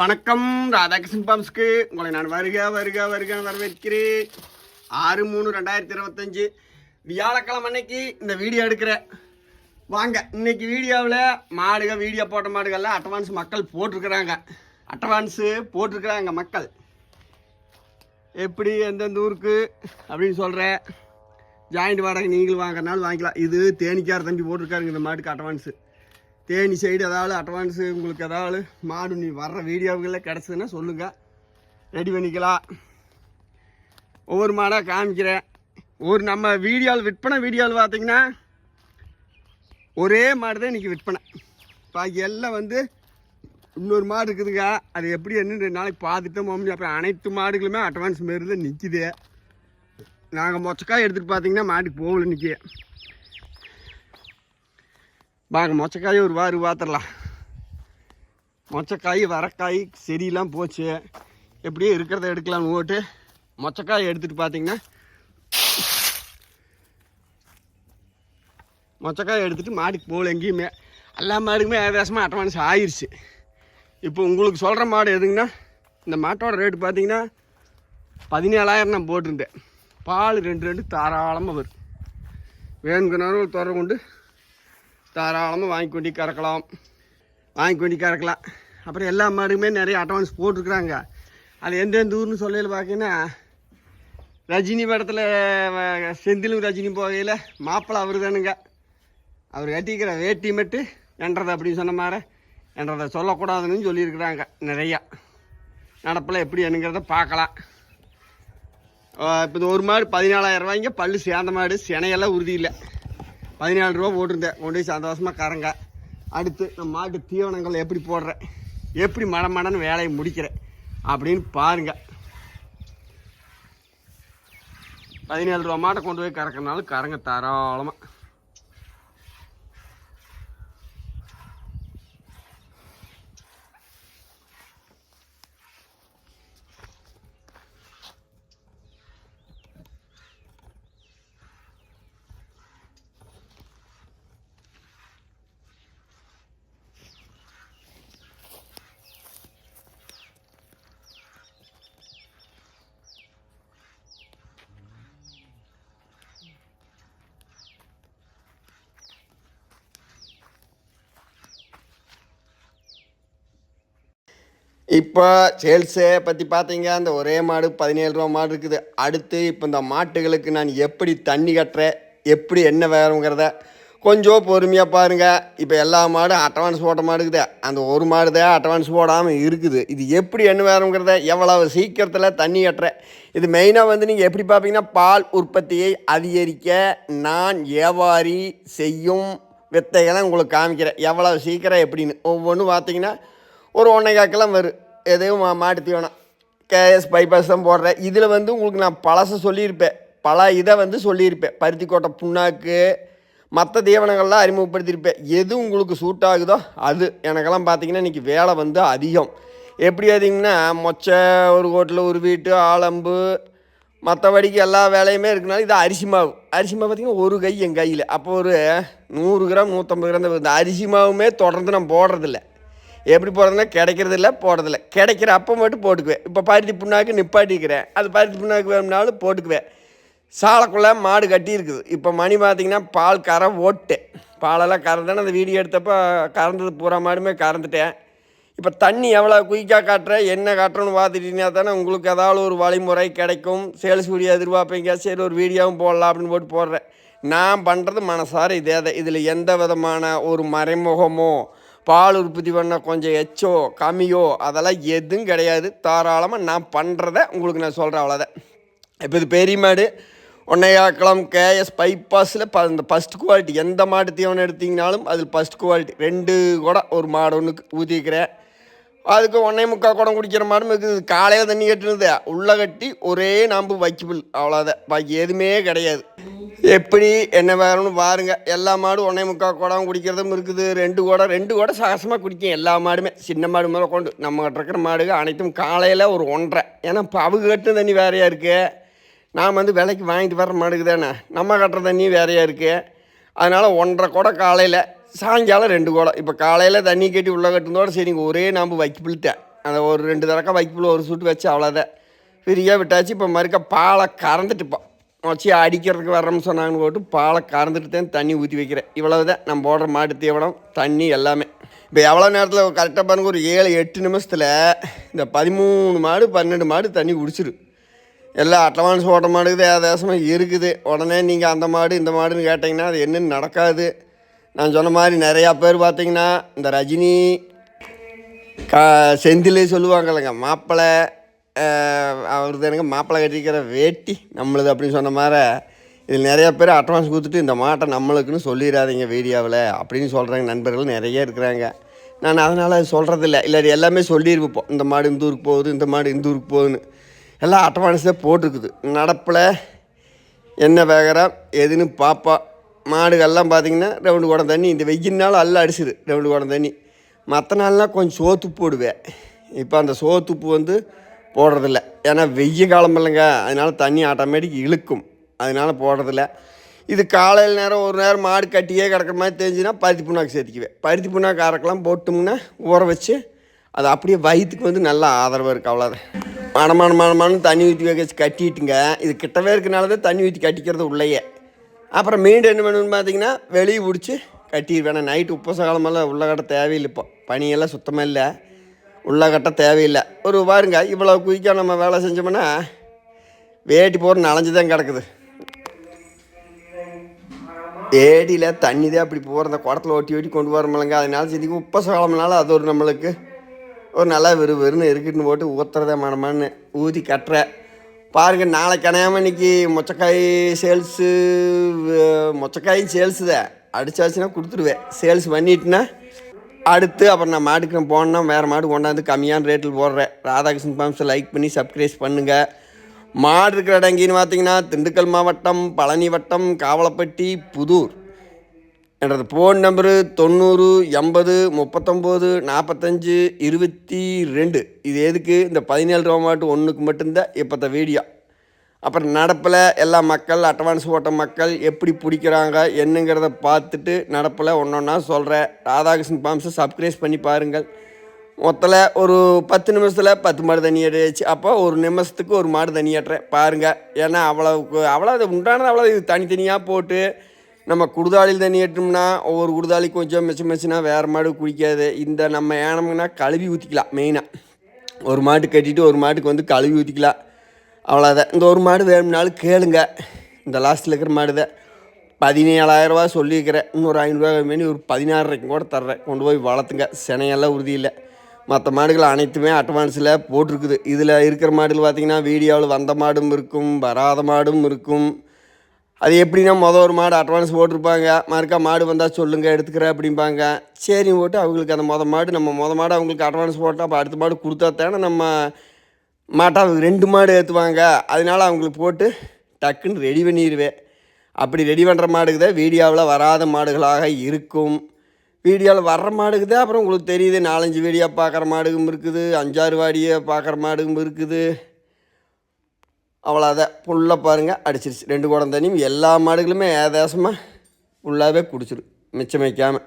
வணக்கம். ராதாகிருஷ்ணன் பாம்ஸ்க்கு உங்களை நான் வருக வருக வருக வரவேற்கிறேன். ஆறு மூணு ரெண்டாயிரத்தி இருபத்தஞ்சி வியாழக்கிழமை அன்னைக்கு இந்த வீடியோ எடுக்கிறேன் வாங்க இன்னைக்கு வீடியோவில் மாடுக வீடியோ போட்ட மாடுகள்லாம் அட்வான்ஸ் மக்கள் போட்டிருக்கிறாங்க. அட்வான்ஸு போட்டிருக்கிறாங்க மக்கள். எப்படி எந்தெந்த ஊருக்கு அப்படின்னு சொல்கிறேன் ஜாயிண்ட் வாடகை நீங்களும் வாங்குறனாலும் வாங்கிக்கலாம். இது தேனிக்கார தம்பி போட்டிருக்காருங்க இந்த மாட்டுக்கு அட்வான்ஸு தேனி சைடு ஏதாவது அட்வான்ஸு உங்களுக்கு ஏதாவது மாடு நீ வர்ற வீடியோவுகளில் கிடச்சதுன்னா சொல்லுங்கள் ரெடி பண்ணிக்கலாம். ஒவ்வொரு மாடாக காமிக்கிறேன். ஒரு நம்ம வீடியோவில் விற்பனை வீடியோவில் பார்த்தீங்கன்னா ஒரே மாடு தான் இன்றைக்கி விற்பனை. பாக்கி எல்லாம் வந்து இன்னொரு மாடு இருக்குதுங்க. அது எப்படி என்னன்னு ரெண்டு நாளைக்கு பார்த்துட்டு போக முடியும். அப்புறம் அனைத்து மாடுகளுமே அட்வான்ஸ் மாரி தான் நிற்கிது நாங்கள் மொச்சக்காய் எடுத்துகிட்டு பார்த்தீங்கன்னா மாட்டுக்கு போகல நிற்கி வாங்க மொச்சக்காய் ஒரு வாரு பார்த்துடலாம் மொச்சக்காய் வரக்காய் செடியெலாம் போச்சு. எப்படியே இருக்கிறத எடுக்கலாம்னு ஓட்டு. மொச்சக்காய் எடுத்துகிட்டு பார்த்தீங்கன்னா மொச்சக்காய் எடுத்துகிட்டு மாட்டுக்கு போகல எங்கேயுமே. எல்லா மாடுக்குமே ஏதாசமாக அட்டவான்ஸ் ஆயிடுச்சு இப்போ உங்களுக்கு சொல்கிற மாடு எதுங்கன்னா இந்த மாட்டோட ரேட்டு பார்த்தீங்கன்னா பதினேழாயிரம் நான் போட்டிருந்தேன். பால் ரெண்டு ரெண்டு தாராளமாக வரும். வேணுங்கிறனாலும் துறை கொண்டு தாராளமாக வாங்கி கொண்டு கறக்கலாம். வாங்கி கொண்டு கறக்கலாம். அப்புறம் எல்லா மாடுமே நிறைய அட்வான்ஸ் போட்டிருக்குறாங்க. அது எந்தெந்த ஊர்னு சொல்லையில் பார்த்தீங்கன்னா ரஜினி படத்தில் செந்திலும் ரஜினி போகையில் மாப்பிள்ளை அவர் தானுங்க அவர் கட்டிக்கிற வேட்டி மட்டு என்றதை அப்படின்னு சொன்ன மாதிரி என்றதை சொல்லக்கூடாதுன்னு சொல்லியிருக்கிறாங்க நிறையா. நடப்பில் எப்படி என்னங்கிறத பார்க்கலாம். இப்போ இந்த ஒரு மாடு பதினாலாயிரம் ரூபாய்ங்க பல்லு சேர்ந்த மாடு சினையெல்லாம் உறுதி இல்லை. பதினாலு ரூபா போட்டிருந்தேன். கொண்டு போய் சந்தோஷமாக கறங்க. அடுத்து நம்ம மாட்டு தீவனங்கள் எப்படி போடுறேன்? எப்படி மட மடன்னு வேலையை முடிக்கிறேன். அப்படின்னு பாருங்கள் பதினேழு ரூபா மாட்டை கொண்டு போய் கறக்கிறனாலும் கறங்க தாராளமாக இப்போ சேல்ஸை பற்றி பார்த்தீங்க அந்த ஒரே மாடு பதினேழு ரூபா மாடு இருக்குது. அடுத்து இப்போ இந்த மாட்டுகளுக்கு நான் எப்படி தண்ணி கட்டுறேன் எப்படி என்ன வேறுங்கிறத கொஞ்சம் பொறுமையாக பாருங்கள் இப்போ எல்லா மாடும் அட்வான்ஸ் போட்ட மாடு இருக்குது. அந்த ஒரு மாடு தான் அட்வான்ஸ் போடாமல் இருக்குது. இது எப்படி என்ன வேறுங்கிறத எவ்வளவு சீக்கிரத்தில் தண்ணி கட்டுறேன். இது மெயினாக வந்து நீங்கள் எப்படி பார்ப்பீங்கன்னா பால் உற்பத்தியை அதிகரிக்க நான் வியாபாரி செய்யும் வித்தைகளை உங்களுக்கு காமிக்கிறேன். எவ்வளவு சீக்கிரம் எப்படின்னு. ஒவ்வொன்றும் பார்த்தீங்கன்னா ஒரு ஒன்றைக்காக்கெல்லாம் வரும். எதையும் மா மாட்டு தீவனம் கேஎஸ் பைபாஸ் தான் போடுறேன். இதில் வந்து உங்களுக்கு நான் பழச சொல்லியிருப்பேன். பல இதை வந்து சொல்லியிருப்பேன். பருத்திக்கோட்டை புண்ணாக்கு மற்ற தீவனங்கள்லாம் அறிமுகப்படுத்தியிருப்பேன். எது உங்களுக்கு சூட் ஆகுதோ அது. எனக்கெல்லாம் பார்த்திங்கன்னா இன்றைக்கி வேலை வந்து அதிகம். எப்படி அதிகம்னா மொச்சை ஒரு கோட்டில் ஒரு வீட்டு ஆலம்பு மற்றபடிக்கு எல்லா வேலையுமே இருக்குனாலும் இது அரிசி மாவு. அரிசி மாவு பார்த்திங்கன்னா ஒரு கை என் கையில். அப்போ ஒரு நூறு கிராம் நூற்றம்பது கிராம் இந்த அரிசி மாவுமே தொடர்ந்து நான் போடுறதில்ல. எப்படி போடுறதுனா கிடைக்கிறது இல்லை போடுறதில்ல கிடைக்கிற அப்போ மட்டும் போட்டுக்குவேன். இப்போ பருத்தி புண்ணாக்கு நிப்பாட்டிக்கிறேன். அது பருத்தி புண்ணாக்கு வேணும்னாலும் போட்டுக்குவேன். சாலைக்குள்ளே மாடு கட்டி இருக்குது. இப்போ மணி பார்த்திங்கன்னா பால் கரை ஓட்டேன் பாலெல்லாம் கறந்தேன்னு அந்த வீடியோ எடுத்தப்போ கறந்தது பூரா மாடுமே கறந்துட்டேன். இப்போ தண்ணி எவ்வளோ குயிக்காக காட்டுறேன் என்ன காட்டுறோன்னு பார்த்துட்டீங்கன்னா தானே உங்களுக்கு ஏதாவது ஒரு வழிமுறை கிடைக்கும். சேல்ஸ் வீடியோ எதிர்பார்ப்பீங்க. சரி ஒரு வீடியோவும் போடலாம் அப்படின்னு போட்டு போடுறேன். நான் பண்ணுறது மனசார இதே தான். இதில் எந்த விதமான ஒரு மறைமுகமோ பால் உற்பத்தி பண்ண கொஞ்சம் எச்சோ கம்மியோ அதெல்லாம் எதுவும் கிடையாது. தாராளமாக நான் பண்ணுறத உங்களுக்கு நான் சொல்கிறேன் அவ்வளோதான் இப்போ இது பெரிய மாடு. ஒன்னையாக்கலாம் கேஎஸ் பைபாஸில் ப இந்த ஃபஸ்ட் குவாலிட்டி எந்த மாடு தீவனம் எடுத்தீங்கனாலும் அதில் ஃபஸ்ட் குவாலிட்டி ரெண்டு கூட ஒரு மாடு ஒன்றுக்கு ஊற்றிக்கிறேன் அதுக்கு ஒன்றே முக்கால் குடம் குடிக்கிற மாடும் இருக்குது. காலையில் தண்ணி கட்டுனது. உள்ளே கட்டி ஒரே நாம்பு வைக்கபிள் அவ்வளோதான் பாக்கி எதுவுமே கிடையாது. எப்படி என்ன வேணும்னு பாருங்க. எல்லா மாடும் ஒன்றே முக்கால் குடம் குடிக்கிறதும் இருக்குது. ரெண்டு குடம் ரெண்டு குடம் சகசமாக குடிக்கும். எல்லா மாடுமே சின்ன மாடு முதல்ல கொண்டு நம்ம இருக்கிற மாடுகள் அனைத்தும் காலையில் ஒரு ஒன்றரை. ஏன்னா இப்போ அவங்க கட்டின தண்ணி வேறையாக இருக்குது நாம் வந்து விலைக்கு வாங்கிட்டு வர மாடுக்கு தானே. நம்ம கட்டுற தண்ணி வேறையாக இருக்குது அதனால் ஒன்றரை குடம் காலையில் சாயங்காலம் ரெண்டு குடம் இப்போ காலையில் தண்ணி கட்டி உள்ளே கட்டுனதோட சரிங்க ஒரே நாம் வைக்க அந்த ஒரு ரெண்டு தடக்கா வைக்கப்புல ஒரு சூட்டு வச்சு அவ்வளோதான் ஃப்ரீயாக விட்டாச்சு. இப்போ மறுக்க பாலை கறந்துட்டு இப்போ வச்சு அடிக்கிறதுக்கு வரோம்னு சொன்னாங்கன்னு போட்டு பாலை கறந்துட்டு தான் தண்ணி ஊற்றி வைக்கிறேன். இவ்வளவு தான் நம்ம போடுற மாட்டு தீவனம் தண்ணி எல்லாமே. இப்போ எவ்வளோ நேரத்தில் கரெக்டாக பாருங்க ஒரு ஏழு எட்டு நிமிஷத்தில் இந்த பதிமூணு மாடு பன்னெண்டு மாடு தண்ணி குடிச்சிரு எல்லாம் அட்லவான்ஸ் ஓட்ட மாடுக்குது ஏதாசமாக இருக்குது. உடனே நீங்கள் அந்த மாடு இந்த மாடுன்னு கேட்டிங்கன்னா அது என்னென்னு நடக்காது. நான் சொன்ன மாதிரி நிறையா பேர் பார்த்தீங்கன்னா இந்த ரஜினி கா செந்தில் சொல்லுவாங்கல்லங்க மாப்பிள்ளை அவருக்கு எனக்கு மாப்பிள்ளை கட்டிக்கிற வேட்டி நம்மளது அப்படின்னு சொன்ன மாதிரி இதில் நிறைய பேர் அட்வான்ஸ் கொடுத்துட்டு இந்த மாட்டை நம்மளுக்குன்னு சொல்லிடாதீங்க வீடியோவில் அப்படின்னு சொல்கிறாங்க நண்பர்கள் நிறைய இருக்கிறாங்க. நான் அதனால் அது சொல்கிறதில்ல இல்லாட்டி எல்லாமே சொல்லியிருப்போம். இந்த மாடு இந்த ஊருக்கு போகுது இந்த மாடு இந்த ஊருக்கு போகுதுன்னு. எல்லாம் அட்வான்ஸே போட்டிருக்குது. நடப்பில் என்ன வேகரம் எதுன்னு பார்ப்பா மாடுகள்லாம் பார்த்திங்கன்னா ரெண்டு குடம் தண்ணி இந்த வெயில் நாள் எல்லாம் அடிச்சிது ரெண்டு குடம் தண்ணி. மற்ற நாள்லாம் கொஞ்சம் சோத்துப்பு போடுவேன். இப்போ அந்த சோத்துப்பு வந்து போடுறதில்ல. ஏன்னா வெய்ய காலம் இல்லைங்க. அதனால் தண்ணி ஆட்டோமேட்டிக் இழுக்கும். அதனால் போடுறதில்ல. இது காலையில் நேரம் ஒரு நேரம் மாடு கட்டியே கிடக்கிற மாதிரி தெரிஞ்சுன்னா பருத்தி புண்ணாக்கு சேர்த்துக்குவேன். பருத்தி புண்ணாக்கு அரைக்கலாம். போட்டோம்னா ஊற வச்சு அது அப்படியே வயிற்றுக்கு வந்து நல்லா ஆதரவாக இருக்குது அவ்வளோதான் மனமான மனமான தண்ணி ஊற்றி வச்சு கட்டிட்டுங்க. இது கிட்டவே இருக்கனால தான் தண்ணி ஊற்றி கட்டிக்கிறது உள்ளேயே. அப்புறம் மீண்டும் என்ன பண்ணணும்னு பார்த்தீங்கன்னா வெளியே பிடிச்சி கட்டிடுவேன். நைட்டு உப்பச காலமெல்லாம் உள்ள கடை தேவையில்லை இப்போ. பனியெல்லாம் சுத்தமாக இல்லை. உள்ளே கட்ட தேவையில்லை. ஒரு பாருங்க இவ்வளோ குயிக்காக நம்ம வேலை செஞ்சோம்னா வேட்டி போகிற நனைஞ்சு தான் கிடக்குது. ஏடியில் தண்ணி தான் அப்படி போகிற அந்த குடத்துல ஒட்டி ஒட்டி கொண்டு போகிறோம்லங்க அதனால செஞ்சு உப்பச காலம்னால அது ஒரு நம்மளுக்கு ஒரு நல்லா வெறு வெறுன்னு இருக்குன்னு போட்டு ஊற்றுறதே மனமான்னு ஊதி கட்டுற. பாருங்க நாளைக்கு அணையாமல் இன்னைக்கு மொச்சக்காய் சேல்ஸு மொச்சக்காயும் சேல்ஸு தான் அடிச்சாச்சுன்னா கொடுத்துருவேன். சேல்ஸ் பண்ணிட்டுனா அடுத்து அப்புறம் நான் மாடுக்கு நான் போனேன்னா வேறு மாடு கொண்டாந்து கம்மியான ரேட்டில் போடுறேன். ராதாகிருஷ்ணன் பாம்ஸை லைக் பண்ணி சப்ஸ்கிரைப் பண்ணுங்கள் மாடு இருக்கிற இடங்கின்னு பார்த்தீங்கன்னா திண்டுக்கல் மாவட்டம் பழனி வட்டம் காவலப்பட்டி புதூர். எனது ஃபோன் நம்பரு தொண்ணூறு எண்பது முப்பத்தொம்போது நாற்பத்தஞ்சு இருபத்தி ரெண்டு. இது எதுக்கு? இந்த பதினேழு ரூபா மாட்டு ஒன்றுக்கு மட்டும்தான் இப்போத்த வீடியோ அப்புறம் நடப்பில் எல்லா மக்கள் அட்வான்ஸ் போட்ட மக்கள் எப்படி பிடிக்கிறாங்க என்னங்கிறத பார்த்துட்டு நடப்பில் ஒன்று ஒன்றா சொல்கிறேன் ராதாகிருஷ்ணன் பாம்ஸை சப்ஸ்கிரைஸ் பண்ணி பாருங்கள். மொத்தத்தில் ஒரு பத்து நிமிஷத்தில் பத்து மாடு தண்ணி ஏறிச்சு அப்போ ஒரு நிமிஷத்துக்கு ஒரு மாடு தண்ணி ஆட்டுறேன் பாருங்கள் ஏன்னா அவ்வளோவுக்கு அவ்வளோ அது உண்டானது அவ்வளோ இது தனித்தனியாக போட்டு நம்ம குடுதாளியில் தண்ணி ஏட்டோம்னா ஒவ்வொரு குடுதாளி கொஞ்சம் மிச்சம் மிச்சினா வேறு மாடு குடிக்காது. இந்த நம்ம ஏனம்னா கழுவி ஊற்றிக்கலாம் மெயினாக ஒரு மாட்டு கட்டிட்டு ஒரு மாட்டுக்கு வந்து கழுவி ஊற்றிக்கலாம் அவ்வளோதான் இந்த ஒரு மாடு வேணும்னாலும் கேளுங்க. இந்த லாஸ்ட்டில் இருக்கிற மாடு தான் பதினேழாயிரரூவா சொல்லியிருக்கிறேன். இன்னொரு ஐநூறுரூவா வேண்டி ஒரு பதினாறுக்கும் கூட தர்றேன். கொண்டு போய் வளர்த்துங்க. சினையெல்லாம் உறுதி இல்லை. மற்ற மாடுகள் அனைத்துமே அட்வான்ஸில் போட்டிருக்குது. இதில் இருக்கிற மாடுகள் பார்த்திங்கன்னா வீடியோவில் வந்த மாடும் இருக்கும் வராத மாடும் இருக்கும். அது எப்படின்னா மொதல் ஒரு மாடு அட்வான்ஸ் போட்டிருப்பாங்க. மறுக்கா மாடு வந்தால் சொல்லுங்கள் எடுத்துக்கிறேன் அப்படிம்பாங்க. சரி போட்டு அவங்களுக்கு அந்த மொதல் மாடு நம்ம மொதல் மாடு அவங்களுக்கு அட்வான்ஸ் போட்டால் அப்போ அடுத்த மாடு கொடுத்தா தானே நம்ம மாட்டை ரெண்டு மாடு ஏற்றுவாங்க அதனால அவங்களுக்கு போட்டு டக்குன்னு ரெடி பண்ணிடுவேன் அப்படி ரெடி பண்ணுற மாடுக்கு தான் வீடியோவில் வராத மாடுகளாக இருக்கும். வீடியோவில் வர்ற மாடுக்கு தான் அப்புறம் உங்களுக்கு தெரியுது. நாலஞ்சு வீடியோ பார்க்குற மாடுகும் இருக்குது. அஞ்சாறு வாடியை பார்க்குற மாடுகும் இருக்குது. அவ்வளோதான் ஃபுல்லாக பாருங்கள் அடிச்சிருச்சு. ரெண்டு குடம் தண்ணியும் எல்லா மாடுகளுமே ஏதாசமாக ஃபுல்லாகவே குடிச்சிடும் மிச்சம் வைக்காமல்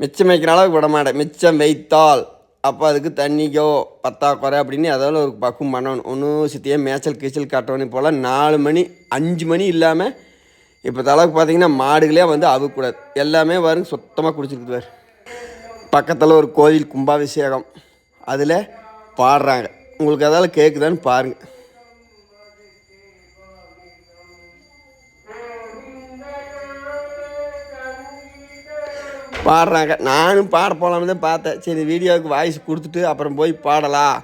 மிச்சம் வைக்கிற அளவுக்கு விட மாட்டேன். மிச்சம் வைத்தால் அப்போ அதுக்கு தண்ணிக்கோ பத்தாக்குறை அப்படின்னு அதால ஒரு பக்குவம் பண்ணணும். ஒன்றும் சுற்றியே மேய்ச்சல் கீச்சல் காட்டணும் போல் நாலு மணி அஞ்சு மணி இல்லாமல் இப்போ தளவுக்கு பார்த்தீங்கன்னா மாடுகளே வந்து அவுக்கூடாது. எல்லாமே வரும் சுத்தமாக குடிச்சிருக்குது பாரு. பக்கத்தில் ஒரு கோயில் கும்பாபிஷேகம். அதில் பாடுறாங்க. உங்களுக்கு அதால் கேட்குதான்னு பாருங்கள் பாடுறாங்க. நானும் பாட போகலாம்னு தான் பார்த்தேன். சரி வீடியோவுக்கு வாய்ஸ் கொடுத்துட்டு அப்புறம் போய் பாடலாம்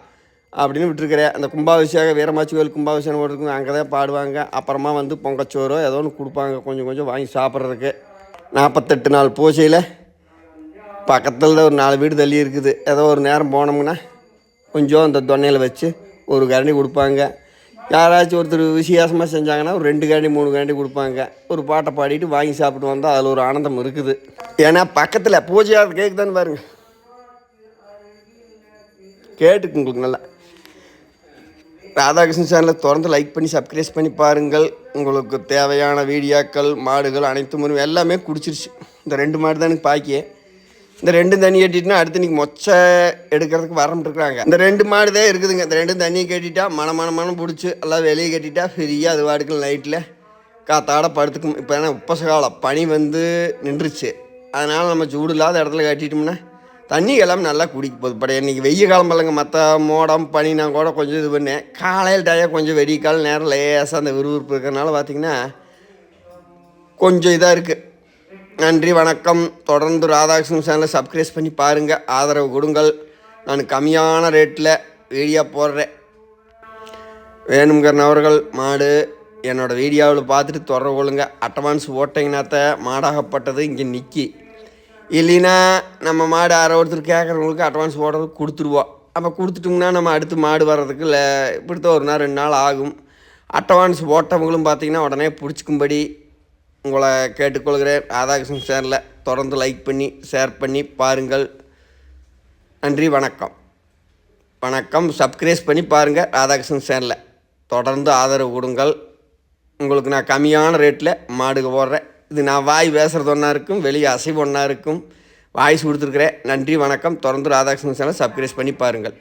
அப்படின்னு விட்டுருக்கிறேன். அந்த கும்பாபிஷேகம் வீரமாச்சி கோயில் கும்பாபிஷேகம் போட்டுருக்குங்க அங்கே தான் பாடுவாங்க. அப்புறமா வந்து பொங்கச்சோறோ ஏதோ ஒன்று கொடுப்பாங்க. கொஞ்சம் கொஞ்சம் வாங்கி சாப்பிட்றதுக்கு. நாற்பத்தெட்டு நாள் பூஜையில் பக்கத்தில் ஒரு நாலு வீடு தள்ளி இருக்குது. ஏதோ ஒரு நேரம் போனோம்னா கொஞ்சம் அந்த தொன்னையில் வச்சு ஒரு கரண்டி கொடுப்பாங்க. யாராச்சும் ஒருத்தர் விசேஷமாக செஞ்சாங்கன்னா ஒரு ரெண்டு காண்டி மூணு காண்டி கொடுப்பாங்க. ஒரு பாட்டை பாடிட்டு வாங்கி சாப்பிட்டு வந்தால் அதில் ஒரு ஆனந்தம் இருக்குது. ஏன்னா பக்கத்தில் பூஜையாக கேட்குதான்னு பாருங்க. கேட்டுக்கு உங்களுக்கு நல்லா. ராதாகிருஷ்ணன் சேனலை தொடர்ந்து லைக் பண்ணி சப்ஸ்கிரைப் பண்ணி பாருங்கள். உங்களுக்கு தேவையான வீடியோக்கள் மாடுகள் அனைத்து முறையும் எல்லாமே குடிச்சிருச்சு. இந்த ரெண்டு மாடு தான் எனக்கு பாக்கியே. இந்த ரெண்டும் தண்ணி கட்டிட்டுனா அடுத்து இன்னைக்கு மொச்ச எடுக்கிறதுக்கு வரம்பிட்டுருக்குறாங்க இந்த ரெண்டு மாடு தான் இருக்குதுங்க. இந்த ரெண்டும் தண்ணியை கட்டிட்டா மன மன மனம் பிடிச்சி எல்லாம் வெளியே கட்டிட்டா ஃப்ரீயாக அது வாடுக்கு நைட்டில் காத்தாட படுத்துக்கும். இப்போ ஏன்னா உப்பச காலம். பனி வந்து நின்றுச்சு. அதனால் நம்ம சூடு இல்லாத இடத்துல கட்டிட்டோம்னா தண்ணி எல்லாம் நல்லா குடிக்க போகுது. பட் இன்றைக்கி வெய்ய காலம் இல்லைங்க மற்ற மோடம் பனி நான் கூட கொஞ்சம் இது பண்ணேன். காலையில் டயம் கொஞ்சம் வெடி காலம் நேரம் லேசாக அந்த விறுவிறுப்பு இருக்கிறனால பார்த்திங்கன்னா கொஞ்சம் இதாக இருக்குது நன்றி வணக்கம். தொடர்ந்து ராதாகிருஷ்ணன் சேனலை சப்ஸ்கிரைப் பண்ணி பாருங்கள் ஆதரவு கொடுங்கள். நான் கம்மியான ரேட்டில் வீடியோ போடுறேன். வேணுங்கிறன் நபர்கள் மாடு என்னோடய வீடியோவில் பார்த்துட்டு தொடர்பு கொள்ளுங்க. அட்வான்ஸ் ஓட்டிங்கனாத்த மாடாகப்பட்டது இங்கே நிற்கி இல்லைன்னா நம்ம மாடு அரை ஒருத்தர் கேட்குறவங்களுக்கு அட்வான்ஸ் ஓடுறது கொடுத்துருவோம் அப்போ கொடுத்துட்டோம்னா நம்ம அடுத்து மாடு வர்றதுக்கு இல்லை இப்படித்த ஒரு நாள் ரெண்டு நாள் ஆகும். அட்வான்ஸ் ஓட்டவங்களும் பார்த்தீங்கன்னா உடனே பிடிச்சிக்கும்படி உங்களை கேட்டுக்கொள்கிறேன். ராதாகிருஷ்ணன் சேனலை தொடர்ந்து லைக் பண்ணி ஷேர் பண்ணி பாருங்கள். நன்றி வணக்கம். வணக்கம். சப்ஸ்கிரைஸ் பண்ணி பாருங்கள் ராதாகிருஷ்ணன் சேனலை தொடர்ந்து ஆதரவு கொடுங்கள். உங்களுக்கு நான் கம்மியான ரேட்டில் மாடுக போடுறேன். இது நான் வாய் பேசுகிறது ஒன்றா இருக்கும் வெளியே அசைவு ஒன்றா இருக்கும். வாய்ஸ் கொடுத்துருக்குறேன். நன்றி வணக்கம். தொடர்ந்து ராதாகிருஷ்ணன் சேனல் சப்ஸ்கிரைஸ் பண்ணி பாருங்கள்.